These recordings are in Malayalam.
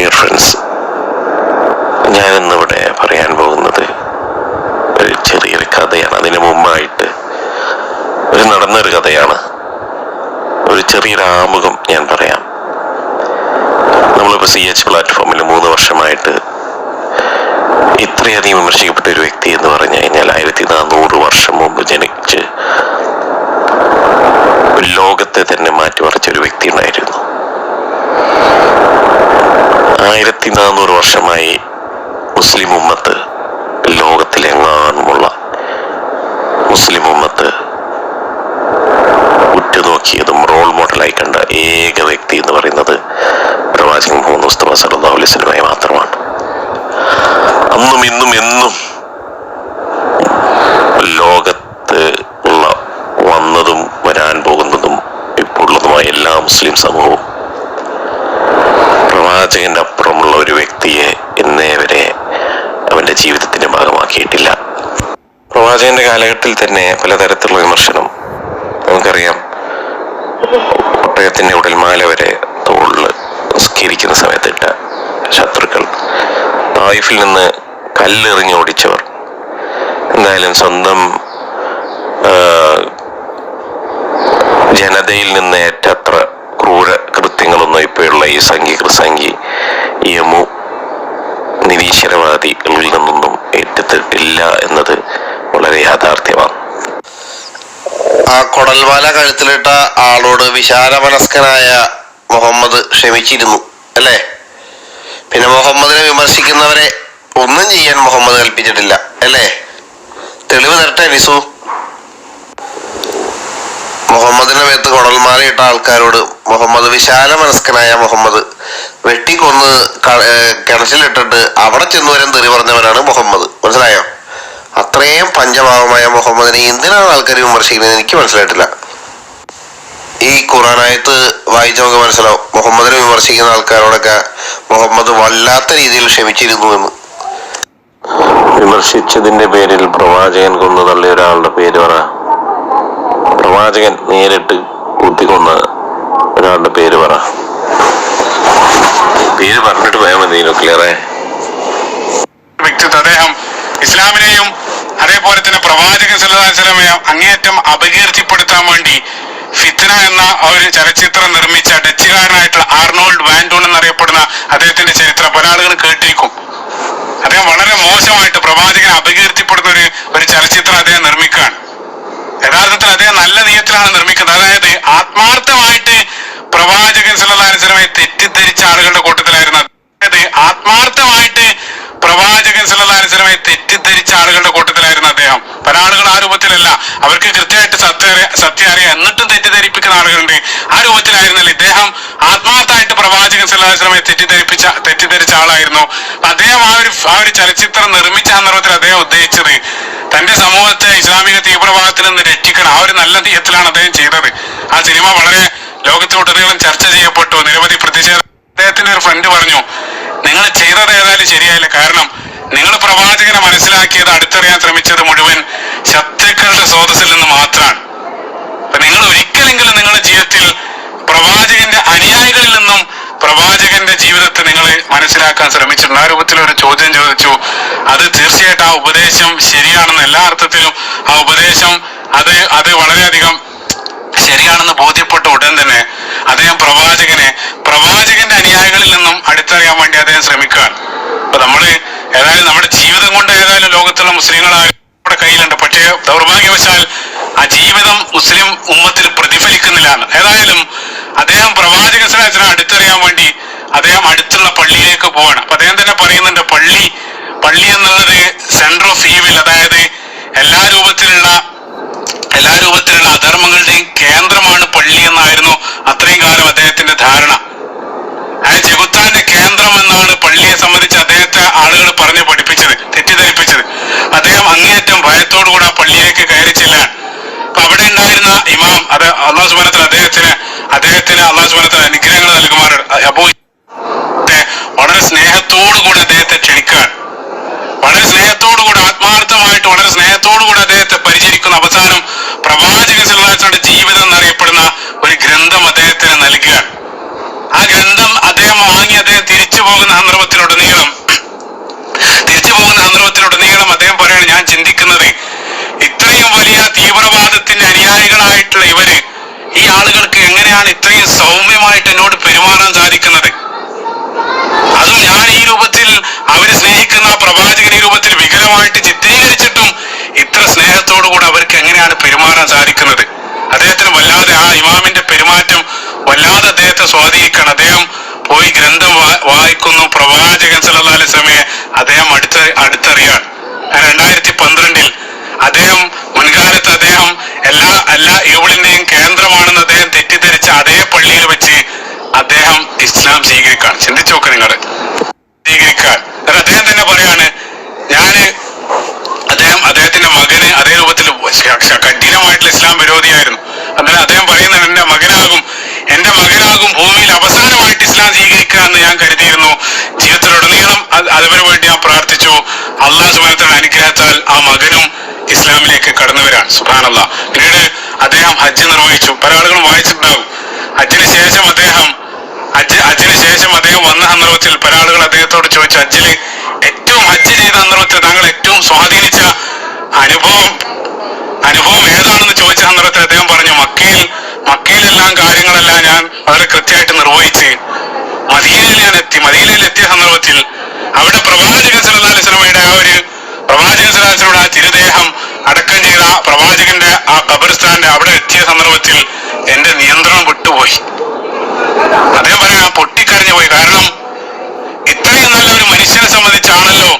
ഡിയർ ഫ്രണ്ട്സ് ഞാൻ ഇന്നിവിടെ പറയാൻ പോകുന്നത് ഒരു ചെറിയൊരു കഥയാണ്. അതിന് മുമ്പായിട്ട് ഒരു നടന്നൊരു കഥയാണ്. ഒരു ചെറിയൊരു ആമുഖം ഞാൻ പറയാം. നമ്മളിപ്പോൾ സി എച്ച് പ്ലാറ്റ്ഫോമിൽ മൂന്ന് വർഷമായിട്ട് ഇത്രയധികം വിമർശിക്കപ്പെട്ട ഒരു വ്യക്തി എന്ന് പറഞ്ഞു കഴിഞ്ഞാൽ ആയിരത്തി നാനൂറ് വർഷം മുമ്പ് ജനിച്ച് ലോകത്തെ തന്നെ മാറ്റിമറിച്ച ഒരു വ്യക്തി ഉണ്ടായിരുന്നു നാനൂറ് വർഷമായി മുസ്ലിം ഉമ്മത്ത് ലോകത്തിലെങ്ങാനുമുള്ള മുസ്ലിം ഉമ്മത്ത് ഉറ്റുനോക്കിയതും റോൾ മോഡലായി കണ്ട ഏക വ്യക്തി എന്ന് പറയുന്നത് പ്രവാചകൻ മുഹമ്മദ് മുസ്തഫ സല്ലല്ലാഹു അലൈഹി മാത്രമാണ്. അന്നും ഇന്നും എന്നും ലോകത്ത് ഉള്ള വന്നതും വരാൻ പോകുന്നതും ഇപ്പോൾ ഉള്ളതുമായ എല്ലാ മുസ്ലിം സമൂഹവും പ്രവാചകന്റെ അപ്പുറമുള്ള ഒരു വ്യക്തിയെ ഇന്നേ വരെ അവന്റെ ജീവിതത്തിന്റെ ഭാഗമാക്കിയിട്ടില്ല. പ്രവാചകന്റെ കാലഘട്ടത്തിൽ തന്നെ പലതരത്തിലുള്ള വിമർശനം നമുക്കറിയാം. ഒട്ടകത്തിന്റെ ഉടൽമാല വരെ തോളിൽ സ്കരിക്കുന്ന സമയത്തിട്ട ശത്രുക്കൾ. തായിഫിൽ നിന്ന് കല്ലെറിഞ്ഞ് ഓടിച്ചവർ. എന്തായാലും സ്വന്തം ജനതയിൽ നിന്ന് ഏറ്റത്ര ക്രൂര കൃത്യങ്ങളൊന്നും ഇപ്പോഴുള്ള ഈ സംഘി കൃസംഘി നിരീശ്വരവാദികളിൽ നിന്നൊന്നും ഏറ്റെടുത്തിട്ടില്ല എന്നത് വളരെ യാഥാർത്ഥ്യമാണ്. ആ കൊടൽമാല കഴുത്തിലിട്ട ആളോട് വിശാല മനസ്കനായ മുഹമ്മദ് ക്ഷമിച്ചിരുന്നു അല്ലേ? പിന്നെ മുഹമ്മദിനെ വിമർശിക്കുന്നവരെ ഒന്നും ചെയ്യാൻ മുഹമ്മദ് കൽപ്പിച്ചിട്ടില്ല അല്ലേ? തെളിവ് തരട്ടെ നിസു. മുഹമ്മദിനെ മേത്ത് കൊടൽമാല ഇട്ട ആൾക്കാരോട് മുഹമ്മദ് വിശാല മനസ്കനായ മുഹമ്മദ് വെട്ടിക്കൊന്ന് കിണറ്റിലിട്ടിട്ട് അവിടെ ചെന്നു വരാൻ തെറി പറഞ്ഞവനാണ് മുഹമ്മദ്. മനസ്സിലായോ? അത്രയും പഞ്ചഭാവമായ മുഹമ്മദിനെ എന്തിനാണ് ആൾക്കാർ വിമർശിക്കുന്നത്? എനിക്ക് മനസ്സിലായിട്ടില്ല. ഈ ഖുറാനായത്ത് വായിച്ച നമുക്ക് മനസ്സിലാവും. മുഹമ്മദിനെ വിമർശിക്കുന്ന ആൾക്കാരോടൊക്കെ മുഹമ്മദ് വല്ലാത്ത രീതിയിൽ ക്ഷമിച്ചിരുന്നു എന്ന്. വിമർശിച്ചതിന്റെ പേരിൽ പ്രവാചകൻ കൊന്നു തള്ളിയ ഒരാളുടെ പേര് പറ. പ്രവാചകൻ നേരിട്ട് കുത്തിക്കൊന്ന ഒരാളുടെ പേര് പറ. പേര് പറഞ്ഞിട്ട് പോയാൽ മതി ക്ലിയറേ വ്യക്തിത്വം അദ്ദേഹം ഇസ്ലാമിനെയും അതേപോലെ തന്നെ അലൈഹി വസല്ലമയെ അങ്ങേയറ്റം അപകീർത്തിപ്പെടുത്താൻ വേണ്ടി ഫിത്ന എന്ന ഒരു ചലച്ചിത്രം നിർമ്മിച്ച ഡച്ചുകാരനായിട്ടുള്ള ആർണോൾഡ് വാൻഡൂൺ എന്നറിയപ്പെടുന്ന അദ്ദേഹത്തിന്റെ ചരിത്രം പല ആളുകളും കേട്ടിരിക്കും അദ്ദേഹം വളരെ മോശമായിട്ട് പ്രവാചകനെ അപകീർത്തിപ്പെടുന്ന ഒരു ഒരു ചലച്ചിത്രം അദ്ദേഹം നിർമ്മിക്കുകയാണ്. യഥാർത്ഥത്തിൽ അദ്ദേഹം നല്ല നീയത്തിലാണ് നിർമ്മിക്കുന്നത്. അതായത് ആത്മാർത്ഥമായിട്ട് പ്രവാചകൻ വസല്ലമയെ തെറ്റിദ്ധരിച്ച ആളുകളുടെ കൂട്ടത്തിലായിരുന്നു അതായത് ആത്മാർത്ഥമായിട്ട് പ്രവാചകൻ സല്ലല്ലാഹു അലൈഹി വസല്ലമയെ ആളുകളുടെ കൂട്ടത്തിലായിരുന്നു അദ്ദേഹം. പല ആളുകൾ ആ രൂപത്തിലല്ല. അവർക്ക് കൃത്യമായിട്ട് സത്യ സത്യ അറിയാം എന്നിട്ടും തെറ്റിദ്ധരിപ്പിക്കുന്ന ആളുകളുണ്ട്. ആ രൂപത്തിലായിരുന്നില്ല ഇദ്ദേഹം ആത്മാർത്ഥമായിട്ട് പ്രവാചകൻ സല്ലല്ലാഹു തെറ്റിദ്ധരിപ്പിച്ച തെറ്റിദ്ധരിച്ച ആളായിരുന്നു. അദ്ദേഹം ആ ഒരു ആ ഒരു ചലച്ചിത്രം നിർമ്മിച്ച സന്ദർഭത്തിൽ അദ്ദേഹം ഉദ്ദേശിച്ചത് തന്റെ സമൂഹത്തെ ഇസ്ലാമിക തീവ്രവാദത്തിൽ നിന്ന് രക്ഷിക്കണം. ആ ഒരു നല്ല തീയത്തിലാണ് അദ്ദേഹം ചെയ്തത്. ആ സിനിമ വളരെ ലോകത്തിലുടനീളം ചർച്ച ചെയ്യപ്പെട്ടു. നിരവധി പ്രതിഷേധ അദ്ദേഹത്തിന്റെ ഒരു ഫ്രണ്ട് പറഞ്ഞു നിങ്ങൾ ചെയ്തത് ഏതായാലും ശരിയായില്ല. കാരണം നിങ്ങൾ പ്രവാചകനെ മനസ്സിലാക്കിയത് അടുത്തറിയാൻ ശ്രമിച്ചത് മുഴുവൻ ശത്രുക്കളുടെ സ്രോതസ്സിൽ നിന്ന് മാത്രമാണ്. നിങ്ങൾ ഒരിക്കലെങ്കിലും നിങ്ങളുടെ ജീവിതത്തിൽ പ്രവാചകന്റെ അനുയായികളിൽ നിന്നും പ്രവാചകന്റെ ജീവിതത്തെ നിങ്ങൾ മനസ്സിലാക്കാൻ ശ്രമിച്ചിട്ടുണ്ട്. ആ രൂപത്തിൽ ഒരു ചോദ്യം ചോദിച്ചു. അത് തീർച്ചയായിട്ടും ആ ഉപദേശം ശരിയാണെന്ന് എല്ലാ അർത്ഥത്തിലും ആ ഉപദേശം അത് അത് വളരെയധികം ശരിയാണെന്ന് ബോധ്യപ്പെട്ട ഉടൻ തന്നെ അദ്ദേഹം പ്രവാചകനെ പ്രവാചകന്റെ അനുയായികളിൽ നിന്നും അടുത്തറിയാൻ വേണ്ടി അദ്ദേഹം ശ്രമിക്കുകയാണ് അപ്പൊ നമ്മൾ ഏതായാലും നമ്മുടെ ജീവിതം കൊണ്ട് മുസ്ലിങ്ങളായാലും നമ്മുടെ കയ്യിലുണ്ട്. പക്ഷേ ദൗർഭാഗ്യവശാൽ ആ ജീവിതം മുസ്ലിം ഉമ്മത്തിൽ പ്രതിഫലിക്കുന്നില്ലാണ്. ഏതായാലും അദ്ദേഹം പ്രവാചക സലാഹത്തിനെ അടുത്തറിയാൻ വേണ്ടി അദ്ദേഹം അടുത്തുള്ള പള്ളിയിലേക്ക് പോവാണ്. അപ്പൊ അദ്ദേഹം തന്നെ പറയുന്നുണ്ട് പള്ളി പള്ളി എന്നുള്ളത് സെന്റർ ഓഫ് ഈവിൽ അതായത് എല്ലാ രൂപത്തിലുള്ള എല്ലാ രൂപത്തിലുള്ള അധർമ്മങ്ങളുടെയും കേന്ദ്രമാണ് പള്ളി എന്നായിരുന്നു അത്രയും കാലം അദ്ദേഹത്തിന്റെ ധാരണ. ആ ചെകുത്താന്റെ കേന്ദ്രം എന്നാണ് പള്ളിയെ സംബന്ധിച്ച് അദ്ദേഹത്തെ ആളുകൾ പറഞ്ഞു പഠിപ്പിച്ചത് തെറ്റിദ്ധരിപ്പിച്ചത്. അദ്ദേഹം അങ്ങേയറ്റം ഭയത്തോടുകൂടെ ആ പള്ളിയിലേക്ക് കയറി ചെല്ലാൻ അപ്പൊ അവിടെ ഉണ്ടായിരുന്ന ഇമാം അത് അള്ളാഹു സുബാനത്തിൽ അദ്ദേഹത്തിന് അദ്ദേഹത്തിന് അള്ളാഹു സുബാനത്തിൽ അനുഗ്രഹങ്ങൾ നൽകുമാറുണ്ട് അപ്പോ വളരെ സ്നേഹത്തോടുകൂടി അദ്ദേഹത്തെ ക്ഷണിക്കാൻ വളരെ സ്നേഹത്തോടുകൂടി ആത്മാർത്ഥമായിട്ട് വളരെ സ്നേഹത്തോടുകൂടി അദ്ദേഹത്തെ പരിചരിക്കുന്ന അവസാനം പ്രവാചക സിലാസിന്റെ ജീവിതം എന്നറിയപ്പെടുന്ന ഒരു ഗ്രന്ഥം അദ്ദേഹത്തിന് നൽകുകയാണ്. ആ ഗ്രന്ഥം അദ്ദേഹം വാങ്ങി അദ്ദേഹം തിരിച്ചു പോകുന്ന മുസ്ലിങ്ങളായിട്ടുള്ള ഇവർ ഈ ആളുകൾക്ക് എങ്ങനെയാണ് ഇത്രയും സൗമ്യമായിട്ട് എന്നോട് പെരുമാറാൻ സാധിക്കുന്നത്? അതും ഞാൻ ഈ രൂപത്തിൽ അവർ സ്നേഹിക്കുന്ന പ്രവാചകൻ ഈ രൂപത്തിൽ വികലമായിട്ട് ചിത്രീകരിച്ചിട്ടും ഇത്ര സ്നേഹത്തോടുകൂടെ അവർക്ക് എങ്ങനെയാണ് പെരുമാറാൻ സാധിക്കുന്നത്? അദ്ദേഹത്തിന് വല്ലാതെ ആ ഇമാമിന്റെ പെരുമാറ്റം വല്ലാതെ അദ്ദേഹത്തെ സ്വാധീനിക്കണം. അദ്ദേഹം പോയി ഗ്രന്ഥം വായിക്കുന്നു. പ്രവാചകൻ സല്ലല്ലാഹു അലൈഹി വസല്ലമയെ അദ്ദേഹം അടുത്ത അടുത്തറിയാണ് രണ്ടായിരത്തി പന്ത്രണ്ടിൽ അദ്ദേഹം മുൻകാലത്ത് അദ്ദേഹം എല്ലാ എല്ലാ ഇവളിന്റെയും കേന്ദ്രമാണെന്ന് അദ്ദേഹം തെറ്റിദ്ധരിച്ച അതേ പള്ളിയിൽ വെച്ച് അദ്ദേഹം ഇസ്ലാം സ്വീകരിക്കുകയാണ്. ചിന്തിച്ചു നോക്ക് നിങ്ങൾ സ്വീകരിക്കാൻ അദ്ദേഹം തന്നെ പറയാണ് ഞാൻ അദ്ദേഹം അദ്ദേഹത്തിന്റെ മകന് അതേ രൂപത്തിൽ കഠിനമായിട്ടുള്ള ഇസ്ലാം വിരോധിയായിരുന്നു. അന്നേരം അദ്ദേഹം പറയുന്നത് എന്റെ മകനാകും എന്റെ മകനാകും ഭൂമിയിൽ അവസാനമായിട്ട് ഇസ്ലാം സ്വീകരിക്കുക എന്ന് ഞാൻ കരുതിയിരുന്നു ജീവിതത്തിലുടനീളം അത് അതിനു വേണ്ടി ഞാൻ പ്രാർത്ഥിച്ചു അള്ളാഹു സുബാനത്തിന്റെ അനുഗ്രഹത്താൽ ആ മകനും വരാൻ സുബാനല്ല പിന്നീട് അദ്ദേഹം ഹജ്ജ് നിർവഹിച്ചു. പല ആളുകളും വായിച്ചിട്ടുണ്ടാകും. ഹജ്ജിന് ശേഷം അദ്ദേഹം ഹജ്ജ് ഹജ്ജിന് ശേഷം അദ്ദേഹം വന്ന സന്ദർഭത്തിൽ പല ആളുകൾ അദ്ദേഹത്തോട് ചോദിച്ചു ഹജ്ജിൽ ഏറ്റവും ഹജ്ജ് ചെയ്ത സന്ദർഭത്തിൽ താങ്കൾ ഏറ്റവും സ്വാധീനിച്ച അനുഭവം അനുഭവം ഏതാണെന്ന് ചോദിച്ച സന്ദർഭത്തിൽ അദ്ദേഹം പറഞ്ഞു മക്കയിൽ മക്കയിലെല്ലാം കാര്യങ്ങളെല്ലാം ഞാൻ വളരെ കൃത്യമായിട്ട് നിർവഹിച്ച് മദീനയിൽ ഞാൻ എത്തി മദീനയിൽ എത്തിയ സന്ദർഭത്തിൽ അവിടെ പ്രവാചകൻ സലഹ് അലൈഹി വസല്ലമയുടെ ആ ഒരു പ്രവാചകൻ സലഹ് അലൈഹി വസല്ലമയുടെ ആ തിരുദേഹം അടക്കം ചെയ്ത പ്രവാചകന്റെ ആ ഖബർസ്ഥാന്റെ അവിടെ എത്തിയ സന്ദർഭത്തിൽ എന്റെ നിയന്ത്രണം വിട്ടുപോയി. അദ്ദേഹം പറയാ പൊട്ടിക്കരഞ്ഞു പോയി. കാരണം ഇത്രയും നല്ല ഒരു മനുഷ്യനെ സംബന്ധിച്ചാണല്ലോ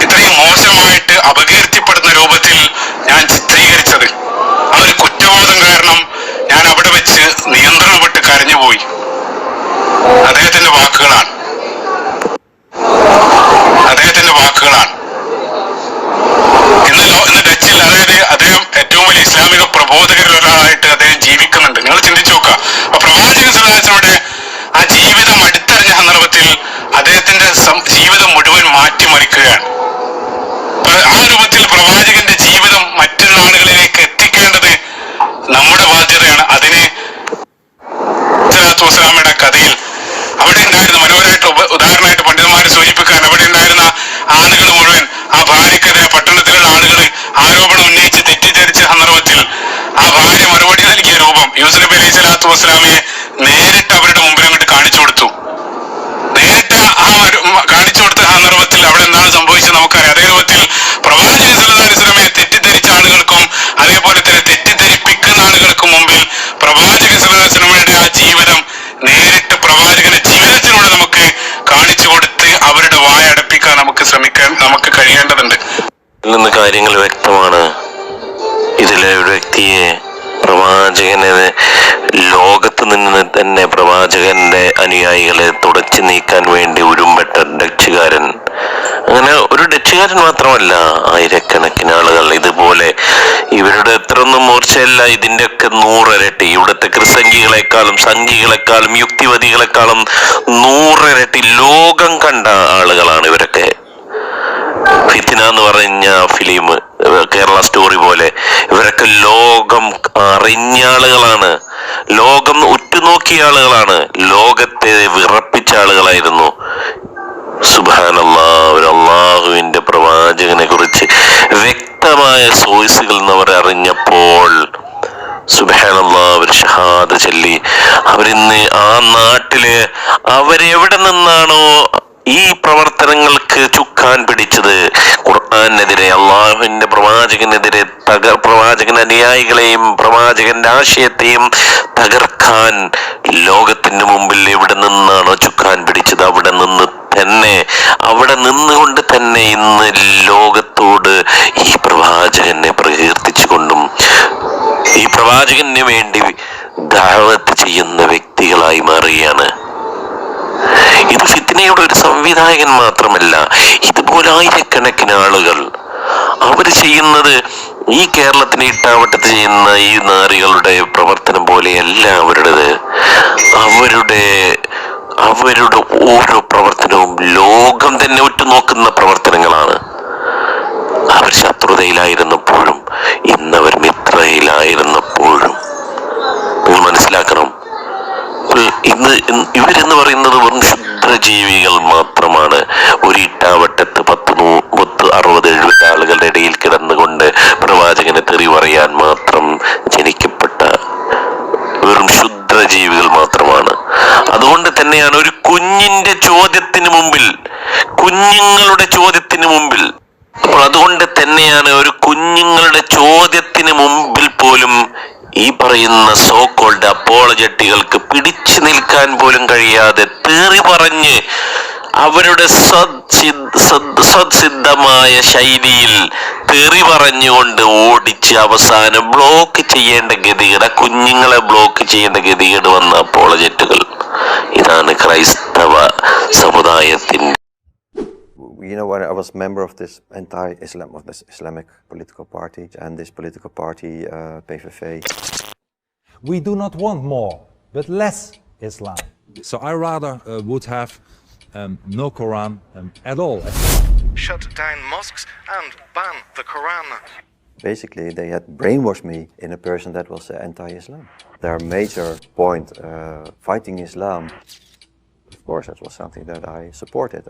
ഇത്രയും മോശമായിട്ട് അപകീർത്തിപ്പെടുന്ന രൂപത്തിൽ ഞാൻ ചിത്രീകരിച്ചത്. ആ ഒരു കുറ്റബോധം കാരണം ഞാൻ അവിടെ വെച്ച് നിയന്ത്രണം വിട്ട് കരഞ്ഞുപോയി. അദ്ദേഹത്തിന്റെ വാക്കുകളാണ് അദ്ദേഹത്തിന്റെ വാക്കുകളാണ് ഇന്ന് ലോ- ഇന്ന് ഡച്ചിൽ അതായത് അദ്ദേഹം ഏറ്റവും വലിയ ഇസ്ലാമിക പ്രബോധകരിൽ ഒരാളായിട്ട് അദ്ദേഹം ജീവിക്കുന്നുണ്ട് നിങ്ങൾ ചിന്തിച്ചു നോക്കുക അപ്പൊ പ്രവാചകൻ സല്ലാസിനോട് ആ ജീവിതം അടുത്തറിഞ്ഞ സന്ദർഭത്തിൽ അദ്ദേഹത്തിന്റെ സം- ജീവിതം മുഴുവൻ മാറ്റിമറിക്കുകയാണ് അപ്പൊ ആ രൂപത്തിൽ പ്രവാചകന്റെ ജീവിതം മറ്റുള്ള ആളുകളിലേക്ക് എത്തിക്കേണ്ടത് നമ്മുടെ ബാധ്യതയാണ് അതിന് സ്വലാത്തു വസ്സലാമയുടെ കഥയിൽ അവിടെ ഉണ്ടായിരുന്ന മനോഹരമായിട്ട് ഉപ- ഉദാഹരണമായിട്ട് പണ്ഡിതന്മാരെ സൂചിപ്പിക്കാൻ അവിടെ ഉണ്ടായിരുന്ന ആളുകൾ മുഴുവൻ ആ ഭാര്യക്കെതിരെ പട്ടണത്തിലുള്ള ആളുകൾ ആരോപണം ഉന്നയിച്ച് തെറ്റിദ്ധരിച്ച സന്ദർഭത്തിൽ ആ ഭാര്യ മറുപടി നൽകിയ രൂപം യൂസുഫ് അലൈഹി സ്വലാത്തു വസ്സലാമയെ നേരിട്ട് അവരുടെ മുമ്പിൽ അങ്ങോട്ട് കാണിച്ചു കൊടുത്തു. നേരിട്ട് ആ കാണിച്ചു കൊടുത്ത സന്ദർഭത്തിൽ അവിടെ എന്താണ് സംഭവിച്ചത് നമുക്കറിയാം. അതേ രൂപത്തിൽ പ്രവാചകൻ സല്ലല്ലാഹു അലൈഹി തെറ്റിദ്ധരിച്ച ആളുകൾക്കും അതേപോലെ തന്നെ തെറ്റിദ്ധരിപ്പിക്കുന്ന ആളുകൾക്കും മുമ്പിൽ പ്രവാചകൻ സല്ലല്ലാഹു ആ ജീവിതം നേരിട്ട് പ്രവാചകന്റെ ജീവിതത്തിലൂടെ നമുക്ക് കാണിച്ചു കൊടുത്ത് അവരുടെ വായ അടപ്പിക്കാൻ നമുക്ക് ശ്രമിക്കാൻ നമുക്ക് കഴിയേണ്ടതുണ്ട്. കാര്യങ്ങൾ വ്യക്തമാണ്. ഇതിലെ ഒരു വ്യക്തിയെ പ്രവാചകനെ ലോകത്ത് നിന്ന് തന്നെ പ്രവാചകന്റെ അനുയായികളെ തുടച്ചു നീക്കാൻ വേണ്ടി ഉരുമ്പെട്ട ഡച്ചുകാരൻ. അങ്ങനെ ഒരു ഡച്ചുകാരൻ മാത്രമല്ല ആയിരക്കണക്കിന് ആളുകൾ. ഇതുപോലെ ഇവരുടെ എത്രയൊന്നും മൂർച്ചയല്ല ഇതിന്റെയൊക്കെ നൂറിരട്ടി. ഇവിടുത്തെ ക്രിസംഖികളെക്കാളും സംഘികളെക്കാളും യുക്തിവതികളെക്കാളും നൂറിരട്ടി ലോകം കണ്ട ആളുകളാണ് ഇവരൊക്കെ. ഫിത്തിന എന്ന് പറഞ്ഞ ഫിലിം കേരള സ്റ്റോറി പോലെ ഇവരൊക്കെ ലോകം അറിഞ്ഞ ആളുകളാണ്. ലോകം ഉറ്റുനോക്കിയ ആളുകളാണ്. ലോകത്തെ വിറപ്പിച്ച ആളുകളായിരുന്നു. സുബാനല്ലാ പ്രവാചകനെ കുറിച്ച് വ്യക്തമായ സോഴ്സുകൾ എന്ന് അവർ അറിഞ്ഞപ്പോൾ അവർ ചൊല്ലി. അവരിന്ന് ആ നാട്ടിൽ അവരെവിടെ നിന്നാണോ ഈ പ്രവർത്തനങ്ങൾക്ക് ചുക്കാൻ പിടിച്ചത് ഖുർആാനെതിരെ അള്ളാഹുവിന്റെ പ്രവാചകനെതിരെ തകർ പ്രവാചകൻ അനുയായികളെയും പ്രവാചകന്റെ ആശയത്തെയും തകർക്കാൻ ലോകത്തിന്റെ മുമ്പിൽ എവിടെ നിന്നാണോ ചുക്കാൻ പിടിച്ചത്? അവിടെ നിന്ന് തന്നെ അവിടെ നിന്നുകൊണ്ട് തന്നെ ഇന്ന് ലോകത്തോട് ഈ പ്രവാചകനെ പ്രകീർത്തിച്ചുകൊണ്ടും ഈ പ്രവാചകന് വേണ്ടി ദാവത്ത് ചെയ്യുന്ന വ്യക്തികളായി മാറുകയാണ്. ഇത് ഫിത്നയുടെ ഒരു സംവിധായകൻ മാത്രമല്ല ഇതുപോലെ ആയിരക്കണക്കിന് ആളുകൾ. അവർ ചെയ്യുന്നത് ഈ കേരളത്തിന് ഇട്ടാവട്ടത്ത് ചെയ്യുന്ന ഈ നാറികളുടെ പ്രവർത്തനം പോലെയല്ല അവരുടേത്. അവരുടെ അവരുടെ ഓരോ പ്രവർത്തനവും ലോകം തന്നെ ഉറ്റുനോക്കുന്ന പ്രവർത്തനങ്ങളാണ്. അവർ ശത്രുതയിലായിരുന്നപ്പോഴും ഇന്നവർ ഇവരെന്ന് പറയുന്നത് വെറും ക്ഷുദ്രജീവികൾ മാത്രമാണ്. ഒരു ഇട്ടാവട്ടത്ത് പത്ത് നൂ പത്ത് അറുപത് എഴുപത് ആളുകളുടെ ഇടയിൽ കിടന്നുകൊണ്ട് പ്രവാചകനെ തെറി പറയാൻ മാത്രം ജനിക്കപ്പെട്ട വെറും ക്ഷുദ്രജീവികൾ മാത്രമാണ്. അതുകൊണ്ട് തന്നെയാണ് ഒരു കുഞ്ഞിന്റെ ചോദ്യത്തിന് മുമ്പിൽ കുഞ്ഞുങ്ങളുടെ ചോദ്യത്തിന് മുമ്പിൽ. അപ്പോൾ അതുകൊണ്ട് തന്നെയാണ് ഒരു കുഞ്ഞുങ്ങളുടെ ചോദ്യത്തിന് മുമ്പിൽ പോലും ഈ പറയുന്ന സോ കോൾഡ് അപ്പോളജറ്റികൾക്ക് പിടിച്ചു നിൽക്കാൻ പോലും കഴിയാതെ തേറി പറഞ്ഞ് അവരുടെ സദ്സിദ്ധ- സദ്- സദ്സിദ്ധമായ ശൈലിയിൽ തെറി പറഞ്ഞുകൊണ്ട് ഓടിച്ച് അവസാനം ബ്ലോക്ക് ചെയ്യേണ്ട ഗതികേട് ആ കുഞ്ഞുങ്ങളെ ബ്ലോക്ക് ചെയ്യേണ്ട ഗതികേട് വന്ന അപ്പോളജറ്റുകൾ ഇതാണ് ക്രൈസ്തവ സമുദായത്തിന്റെ you know, when I was member of this anti-Islam of this Islamic political party, and this political party, uh, PVV, We do not want more, but less Islam. So I rather uh, would have um, no Quran um, at all. shut down mosques and ban the Quran. basically they had brainwashed me in a person that was uh, anti-Islam. Their major point, uh, fighting Islam, of course, that was something that I supported.